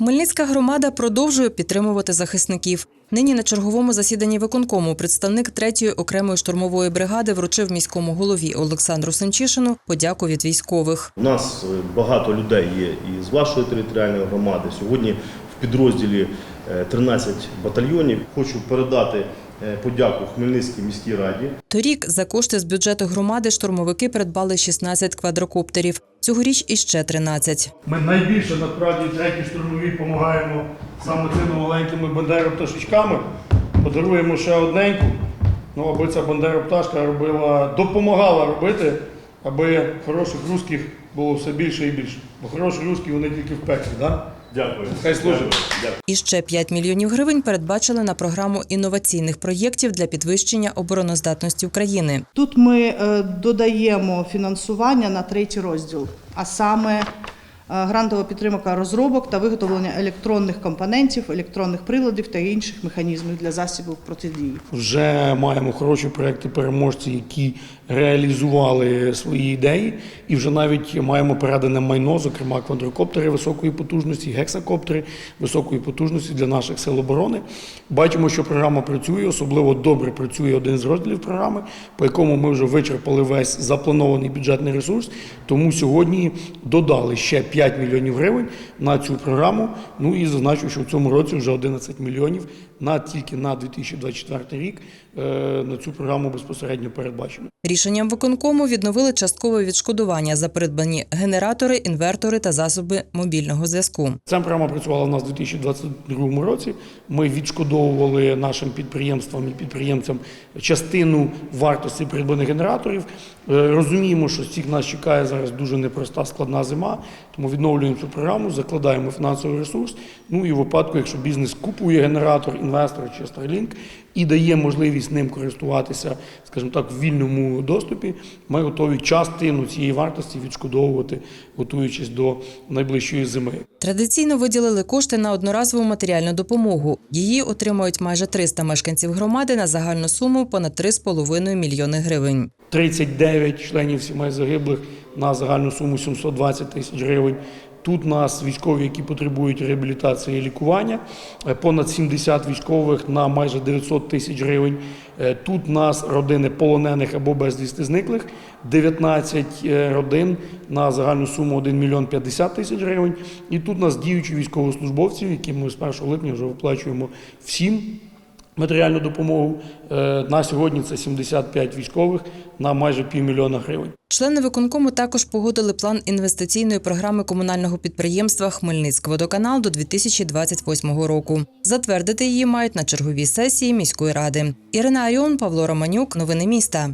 Хмельницька громада продовжує підтримувати захисників. Нині на черговому засіданні виконкому представник третьої окремої штурмової бригади вручив міському голові Олександру Семчишину подяку від військових. У нас е, багато людей є і з вашої територіальної громади. Сьогодні в підрозділі е, 13 батальйонів. Хочу передати е, подяку Хмельницькій міській раді. Торік за кошти з бюджету громади штурмовики придбали 16 квадрокоптерів. Цьогоріч іще 13. Ми найбільше насправді третій штурмові допомагаємо саме цими маленькими бандеропташечками. Подаруємо ще одненьку. Ну, аби ця бандера-пташка робила, допомагала робити, аби хороших русських було все більше і більше. Бо хороші русські вони тільки в пеклі, да? Дякую. Хай служить. Дякую. І ще 5 мільйонів гривень передбачили на програму інноваційних проєктів для підвищення обороноздатності України. Тут ми е, додаємо фінансування на третій розділ, а саме грантова підтримка розробок та виготовлення електронних компонентів, електронних приладів та інших механізмів для засобів протидії. Вже маємо хороші проекти переможці, які реалізували свої ідеї, і вже навіть маємо передане майно, зокрема квадрокоптери високої потужності, гексакоптери високої потужності для наших сил оборони. Бачимо, що програма працює, особливо добре працює один з розділів програми, по якому ми вже вичерпали весь запланований бюджетний ресурс. Тому сьогодні додали ще 5 мільйонів гривень на цю програму. Ну і зазначу, що в цьому році вже 11 мільйонів на тільки на 2024 рік е, на цю програму безпосередньо передбачено. Рішенням виконкому відновили часткове відшкодування за придбані генератори, інвертори та засоби мобільного зв'язку. Ця програма працювала у нас у 2022 році. Ми відшкодовували нашим підприємствам і підприємцям частину вартості придбаних генераторів. Е, Розуміємо, що всіх нас чекає зараз дуже непроста складна зима, тому відновлюємо цю програму, закладаємо фінансовий ресурс. Ну і в випадку, якщо бізнес купує генератор, інвестор чи Starlink і дає можливість ним користуватися, скажімо так, в вільному доступі, ми готові частину цієї вартості відшкодовувати, готуючись до найближчої зими. Традиційно виділили кошти на одноразову матеріальну допомогу. Її отримують майже 300 мешканців громади на загальну суму понад 3,5 мільйони гривень. 39 членів сімей загиблих на загальну суму 720 тисяч гривень. Тут нас військові, які потребують реабілітації і лікування, е, понад 70 військових на майже 900 тисяч гривень. Е, Тут нас родини полонених або безвісти зниклих, 19 е, родин на загальну суму 1 мільйон 50 тисяч гривень. І тут нас діючі військовослужбовців, які ми з 1 липня вже виплачуємо всім матеріальну допомогу. Е, На сьогодні це 75 військових на майже півмільйона гривень. Члени виконкому також погодили план інвестиційної програми комунального підприємства Хмельницькводоканал до 2028 року. Затвердити її мають на черговій сесії міської ради. Ірина Айон, Павло Романюк. Новини міста.